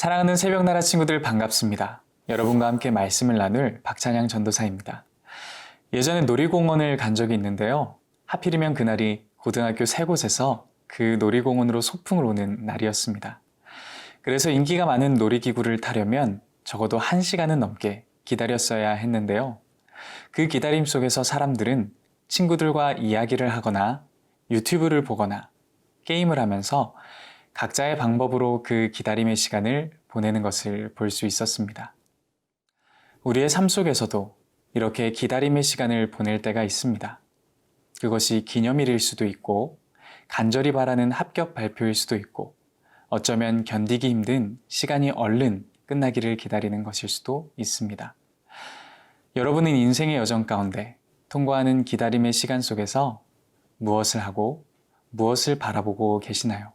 사랑하는 새벽나라 친구들 반갑습니다. 여러분과 함께 말씀을 나눌 박찬양 전도사입니다. 예전에 놀이공원을 간 적이 있는데요. 하필이면 그날이 고등학교 세 곳에서 그 놀이공원으로 소풍을 오는 날이었습니다. 그래서 인기가 많은 놀이기구를 타려면 적어도 한 시간은 넘게 기다렸어야 했는데요. 그 기다림 속에서 사람들은 친구들과 이야기를 하거나 유튜브를 보거나 게임을 하면서 각자의 방법으로 그 기다림의 시간을 보내는 것을 볼 수 있었습니다. 우리의 삶 속에서도 이렇게 기다림의 시간을 보낼 때가 있습니다. 그것이 기념일일 수도 있고, 간절히 바라는 합격 발표일 수도 있고, 어쩌면 견디기 힘든 시간이 얼른 끝나기를 기다리는 것일 수도 있습니다. 여러분은 인생의 여정 가운데 통과하는 기다림의 시간 속에서 무엇을 하고 무엇을 바라보고 계시나요?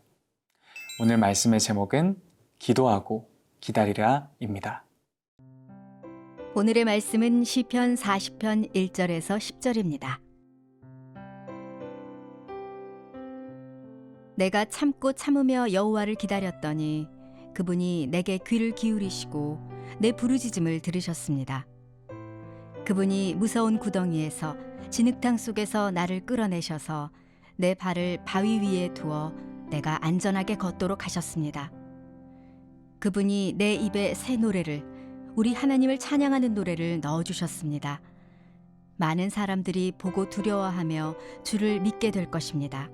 오늘 말씀의 제목은 기도하고 기다리라입니다. 오늘의 말씀은 시편 40편 1절에서 10절입니다. 내가 참고 참으며 여호와를 기다렸더니 그분이 내게 귀를 기울이시고 내 부르짖음을 들으셨습니다. 그분이 무서운 구덩이에서 진흙탕 속에서 나를 끌어내셔서 내 발을 바위 위에 두어 내가 안전하게 걷도록 하셨습니다. 그분이 내 입에 새 노래를 우리 하나님을 찬양하는 노래를 넣어 주셨습니다. 많은 사람들이 보고 두려워하며 주를 믿게 될 것입니다.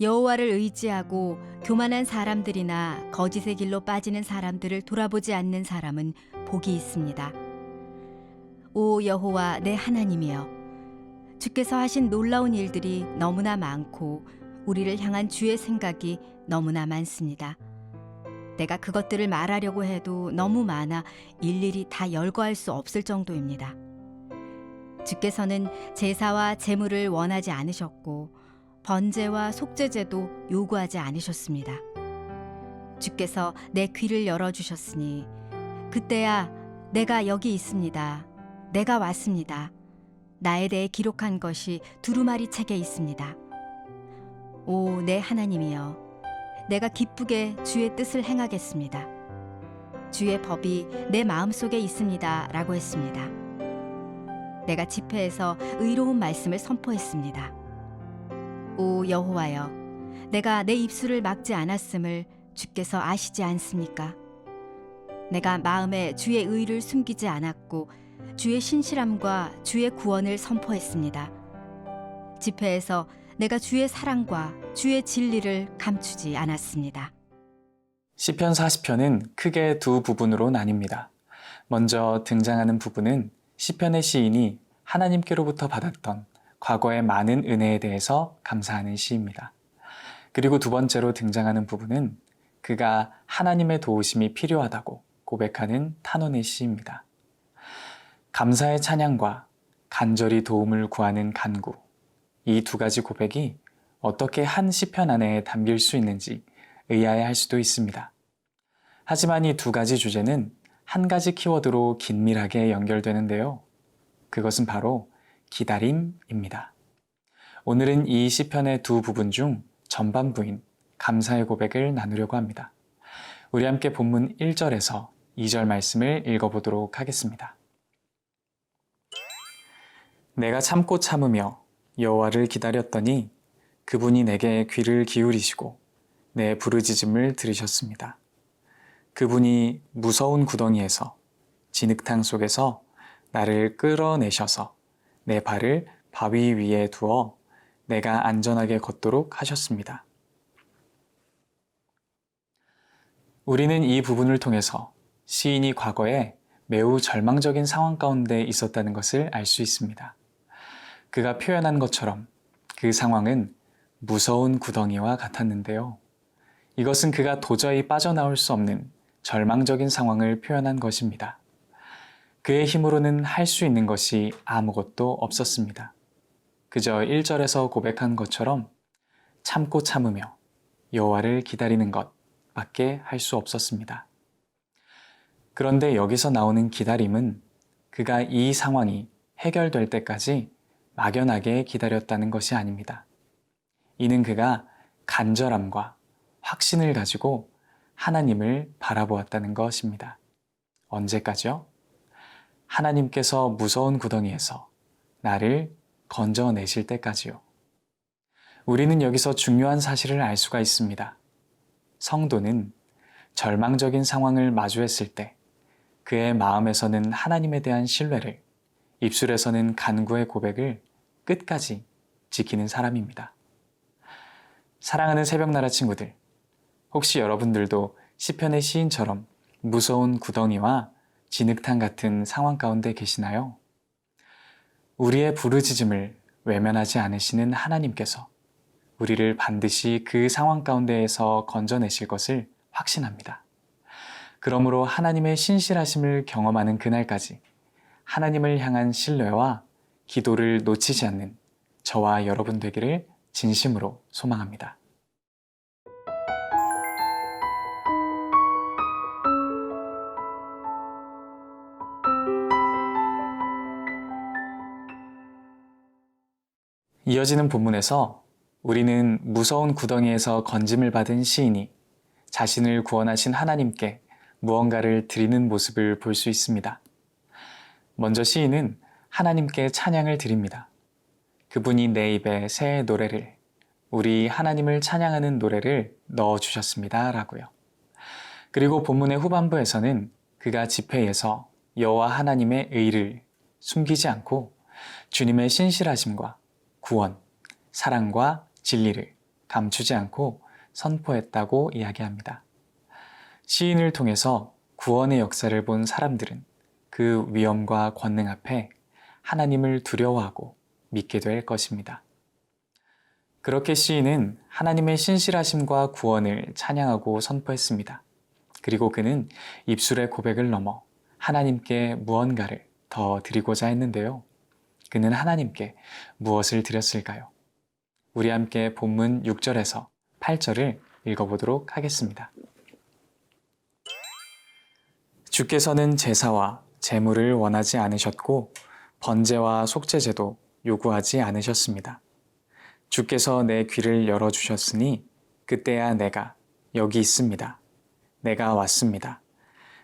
여호와를 의지하고 교만한 사람들이나 거짓의 길로 빠지는 사람들을 돌아보지 않는 사람은 복이 있습니다. 오 여호와 내 하나님이여 주께서 하신 놀라운 일들이 너무나 많고 우리를 향한 주의 생각이 너무나 많습니다. 내가 그것들을 말하려고 해도 너무 많아 일일이 다 열거할 수 없을 정도입니다. 주께서는 제사와 제물을 원하지 않으셨고 번제와 속죄제도 요구하지 않으셨습니다. 주께서 내 귀를 열어 주셨으니 그때야 내가 여기 있습니다. 내가 왔습니다. 나에 대해 기록한 것이 두루마리 책에 있습니다. 오, 내 하나님이여, 내가 기쁘게 주의 뜻을 행하겠습니다. 주의 법이 내 마음속에 있습니다. 라고 했습니다. 내가 집회에서 의로운 말씀을 선포했습니다. 오 여호와여, 내가 내 입술을 막지 않았음을 주께서 아시지 않습니까? 내가 마음에 주의 의를 숨기지 않았고 주의 신실함과 주의 구원을 선포했습니다. 집회에서 내가 주의 사랑과 주의 진리를 감추지 않았습니다. 시편 40편은 크게 두 부분으로 나뉩니다. 먼저 등장하는 부분은 시편의 시인이 하나님께로부터 받았던 과거의 많은 은혜에 대해서 감사하는 시입니다. 그리고 두 번째로 등장하는 부분은 그가 하나님의 도우심이 필요하다고 고백하는 탄원의 시입니다. 감사의 찬양과 간절히 도움을 구하는 간구, 이 두 가지 고백이 어떻게 한 시편 안에 담길 수 있는지 의아해할 수도 있습니다. 하지만 이 두 가지 주제는 한 가지 키워드로 긴밀하게 연결되는데요. 그것은 바로 기다림입니다. 오늘은 이 시편의 두 부분 중 전반부인 감사의 고백을 나누려고 합니다. 우리 함께 본문 1절에서 2절 말씀을 읽어보도록 하겠습니다. 내가 참고 참으며 여호와를 기다렸더니 그분이 내게 귀를 기울이시고 내 부르짖음을 들으셨습니다. 그분이 무서운 구덩이에서 진흙탕 속에서 나를 끌어내셔서 내 발을 바위 위에 두어 내가 안전하게 걷도록 하셨습니다. 우리는 이 부분을 통해서 시인이 과거에 매우 절망적인 상황 가운데 있었다는 것을 알 수 있습니다. 그가 표현한 것처럼 그 상황은 무서운 구덩이와 같았는데요. 이것은 그가 도저히 빠져나올 수 없는 절망적인 상황을 표현한 것입니다. 그의 힘으로는 할 수 있는 것이 아무것도 없었습니다. 그저 1절에서 고백한 것처럼 참고 참으며 여호와를 기다리는 것밖에 할 수 없었습니다. 그런데 여기서 나오는 기다림은 그가 이 상황이 해결될 때까지 막연하게 기다렸다는 것이 아닙니다. 이는 그가 간절함과 확신을 가지고 하나님을 바라보았다는 것입니다. 언제까지요? 하나님께서 무서운 구덩이에서 나를 건져내실 때까지요. 우리는 여기서 중요한 사실을 알 수가 있습니다. 성도는 절망적인 상황을 마주했을 때 그의 마음에서는 하나님에 대한 신뢰를, 입술에서는 간구의 고백을 끝까지 지키는 사람입니다. 사랑하는 새벽나라 친구들, 혹시 여러분들도 시편의 시인처럼 무서운 구덩이와 진흙탕 같은 상황 가운데 계시나요? 우리의 부르짖음을 외면하지 않으시는 하나님께서 우리를 반드시 그 상황 가운데에서 건져내실 것을 확신합니다. 그러므로 하나님의 신실하심을 경험하는 그날까지 하나님을 향한 신뢰와 기도를 놓치지 않는 저와 여러분 되기를 진심으로 소망합니다. 이어지는 본문에서 우리는 무서운 구덩이에서 건짐을 받은 시인이 자신을 구원하신 하나님께 무언가를 드리는 모습을 볼 수 있습니다. 먼저 시인은 하나님께 찬양을 드립니다. 그분이 내 입에 새 노래를, 우리 하나님을 찬양하는 노래를 넣어 주셨습니다. 라고요. 그리고 본문의 후반부에서는 그가 집회에서 여호와 하나님의 의를 숨기지 않고 주님의 신실하심과 구원, 사랑과 진리를 감추지 않고 선포했다고 이야기합니다. 시인을 통해서 구원의 역사를 본 사람들은 그 위엄과 권능 앞에 하나님을 두려워하고 믿게 될 것입니다. 그렇게 시인은 하나님의 신실하심과 구원을 찬양하고 선포했습니다. 그리고 그는 입술의 고백을 넘어 하나님께 무언가를 더 드리고자 했는데요. 그는 하나님께 무엇을 드렸을까요? 우리 함께 본문 6절에서 8절을 읽어보도록 하겠습니다. 주께서는 제사와 제물을 원하지 않으셨고 번제와 속죄제도 요구하지 않으셨습니다. 주께서 내 귀를 열어주셨으니 그때야 내가 여기 있습니다. 내가 왔습니다.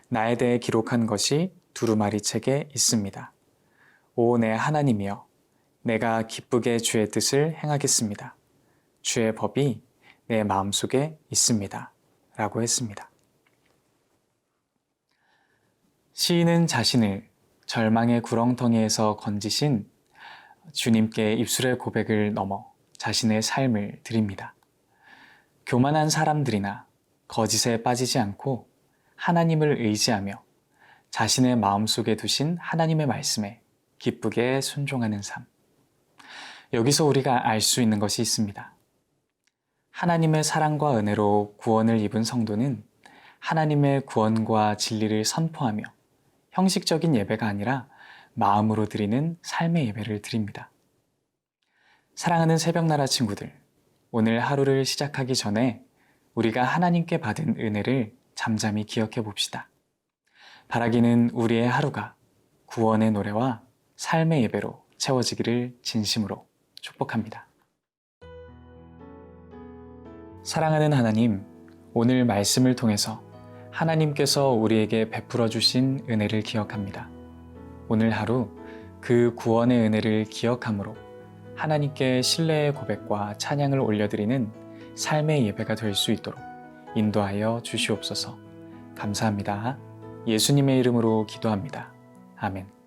나에 대해 기록한 것이 두루마리 책에 있습니다. 오 내 하나님이여 내가 기쁘게 주의 뜻을 행하겠습니다. 주의 법이 내 마음속에 있습니다. 라고 했습니다. 시인은 자신을 절망의 구렁텅이에서 건지신 주님께 입술의 고백을 넘어 자신의 삶을 드립니다. 교만한 사람들이나 거짓에 빠지지 않고 하나님을 의지하며 자신의 마음속에 두신 하나님의 말씀에 기쁘게 순종하는 삶. 여기서 우리가 알 수 있는 것이 있습니다. 하나님의 사랑과 은혜로 구원을 입은 성도는 하나님의 구원과 진리를 선포하며 형식적인 예배가 아니라 마음으로 드리는 삶의 예배를 드립니다. 사랑하는 새벽나라 친구들, 오늘 하루를 시작하기 전에 우리가 하나님께 받은 은혜를 잠잠히 기억해 봅시다. 바라기는 우리의 하루가 구원의 노래와 삶의 예배로 채워지기를 진심으로 축복합니다. 사랑하는 하나님, 오늘 말씀을 통해서 하나님께서 우리에게 베풀어 주신 은혜를 기억합니다. 오늘 하루 그 구원의 은혜를 기억함으로 하나님께 신뢰의 고백과 찬양을 올려드리는 삶의 예배가 될 수 있도록 인도하여 주시옵소서. 감사합니다. 예수님의 이름으로 기도합니다. 아멘.